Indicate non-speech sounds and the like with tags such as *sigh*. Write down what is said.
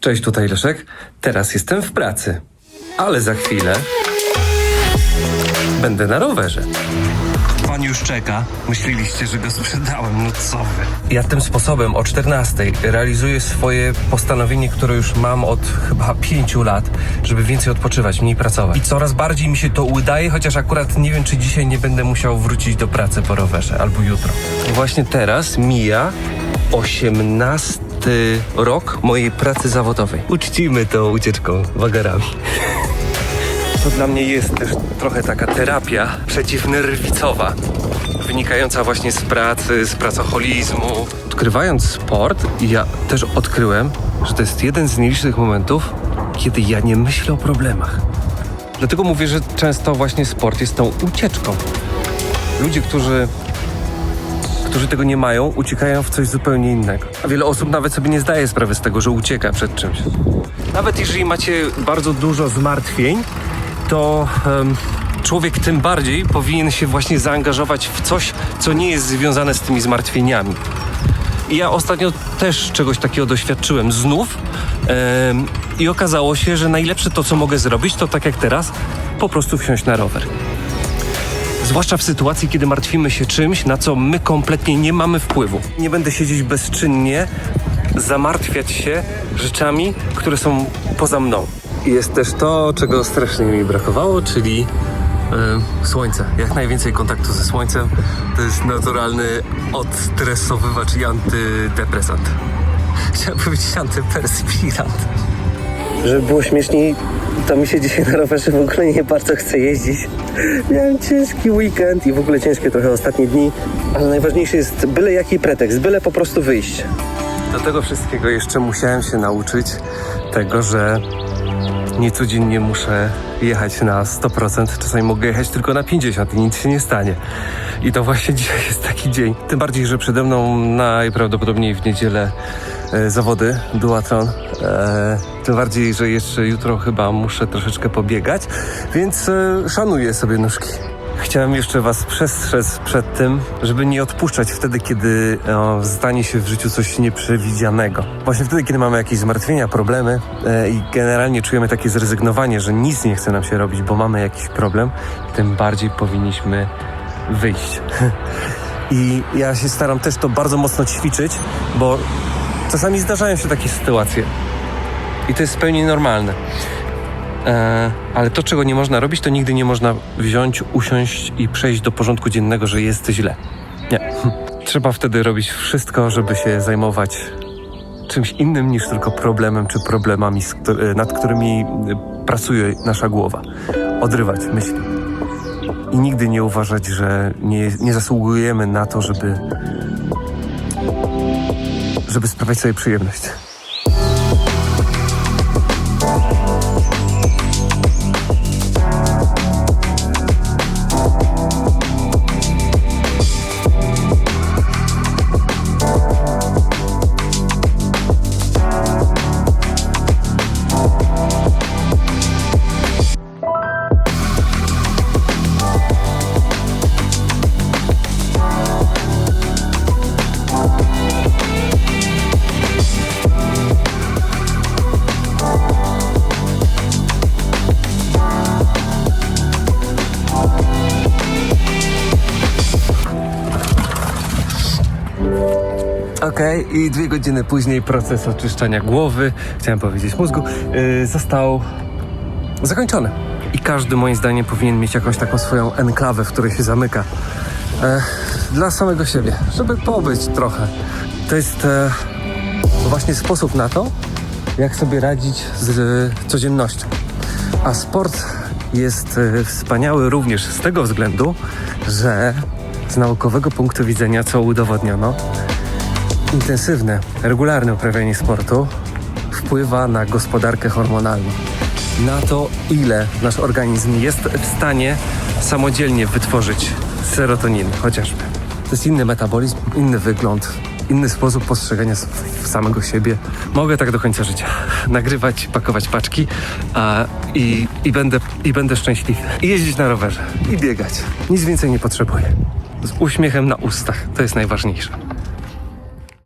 Cześć, tutaj Leszek. Teraz jestem w pracy, ale za chwilę będę na rowerze. Pan już czeka. Myśleliście, że go sprzedałem, no co wy. Ja tym sposobem o 14 realizuję swoje postanowienie, które już mam od chyba 5 lat, żeby więcej odpoczywać, mniej pracować. I coraz bardziej mi się to udaje, chociaż akurat nie wiem, czy dzisiaj nie będę musiał wrócić do pracy po rowerze, albo jutro. Właśnie teraz mija 18 rok mojej pracy zawodowej. Uczcimy to ucieczką wagarami. To dla mnie jest też trochę taka terapia przeciwnerwicowa, wynikająca właśnie z pracy, z pracoholizmu. Odkrywając sport, ja też odkryłem, że to jest jeden z nielicznych momentów, kiedy ja nie myślę o problemach. Dlatego mówię, że często właśnie sport jest tą ucieczką. Ludzie, którzy którzy tego nie mają, uciekają w coś zupełnie innego. A wiele osób nawet sobie nie zdaje sprawy z tego, że ucieka przed czymś. Nawet jeżeli macie bardzo dużo zmartwień, to em, człowiek tym bardziej powinien się właśnie zaangażować w coś, co nie jest związane z tymi zmartwieniami. I ja ostatnio też czegoś takiego doświadczyłem znów em, i okazało się, że najlepsze to, co mogę zrobić, to tak jak teraz, po prostu wsiąść na rower. Zwłaszcza w sytuacji, kiedy martwimy się czymś, na co my kompletnie nie mamy wpływu. Nie będę siedzieć bezczynnie, zamartwiać się rzeczami, które są poza mną. Jest też to, czego strasznie mi brakowało, czyli słońce. Jak najwięcej kontaktu ze słońcem. To jest naturalny odstresowywacz i antydepresant. *laughs* Chciałem powiedzieć antyperspirant. Żeby było śmieszniej, to mi się dzisiaj na rowerze w ogóle nie bardzo chce jeździć. Miałem ciężki weekend i w ogóle ciężkie trochę ostatnie dni, ale najważniejszy jest byle jaki pretekst, byle po prostu wyjść. Do tego wszystkiego jeszcze musiałem się nauczyć tego, że nie codziennie muszę jechać na 100%, czasami mogę jechać tylko na 50% i nic się nie stanie. I to właśnie *laughs* dzisiaj jest taki dzień. Tym bardziej, że przede mną najprawdopodobniej w niedzielę e, zawody duatron. E, tym bardziej, że jeszcze jutro chyba muszę troszeczkę pobiegać, więc e, szanuję sobie nóżki. Chciałem jeszcze Was przestrzec przed tym, żeby nie odpuszczać wtedy, kiedy e, stanie się w życiu coś nieprzewidzianego. Właśnie wtedy, kiedy mamy jakieś zmartwienia, problemy e, i generalnie czujemy takie zrezygnowanie, że nic nie chce nam się robić, bo mamy jakiś problem, tym bardziej powinniśmy wyjść. *laughs* I ja się staram też to bardzo mocno ćwiczyć, bo czasami zdarzają się takie sytuacje. I to jest w pełni normalne. E, ale to, czego nie można robić, to nigdy nie można wziąć, usiąść i przejść do porządku dziennego, że jest źle. Nie. *laughs* Trzeba wtedy robić wszystko, żeby się zajmować czymś innym niż tylko problemem czy problemami, e, nad którymi e, pracuje nasza głowa. Odrywać myśli. I nigdy nie uważać, że nie, nie zasługujemy na to, żeby, żeby sprawiać sobie przyjemność. Okej, i dwie godziny później proces oczyszczania głowy, chciałem powiedzieć mózgu, yy, został zakończony. I każdy moim zdaniem powinien mieć jakąś taką swoją enklawę, w której się zamyka. E, dla samego siebie, żeby pobyć trochę. To jest e, właśnie sposób na to, jak sobie radzić z e, codziennością. A sport jest wspaniały również z tego względu, że z naukowego punktu widzenia, co udowodniono, intensywne, regularne uprawianie sportu wpływa na gospodarkę hormonalną. Na to, ile nasz organizm jest w stanie samodzielnie wytworzyć serotoniny, chociażby. To jest inny metabolizm, inny wygląd, inny sposób postrzegania samego siebie. Mogę tak do końca życia *laughs* nagrywać, pakować paczki a, i, i, będę, i będę szczęśliwy. I jeździć na rowerze, i biegać. Nic więcej nie potrzebuję. Z uśmiechem na ustach. To jest najważniejsze.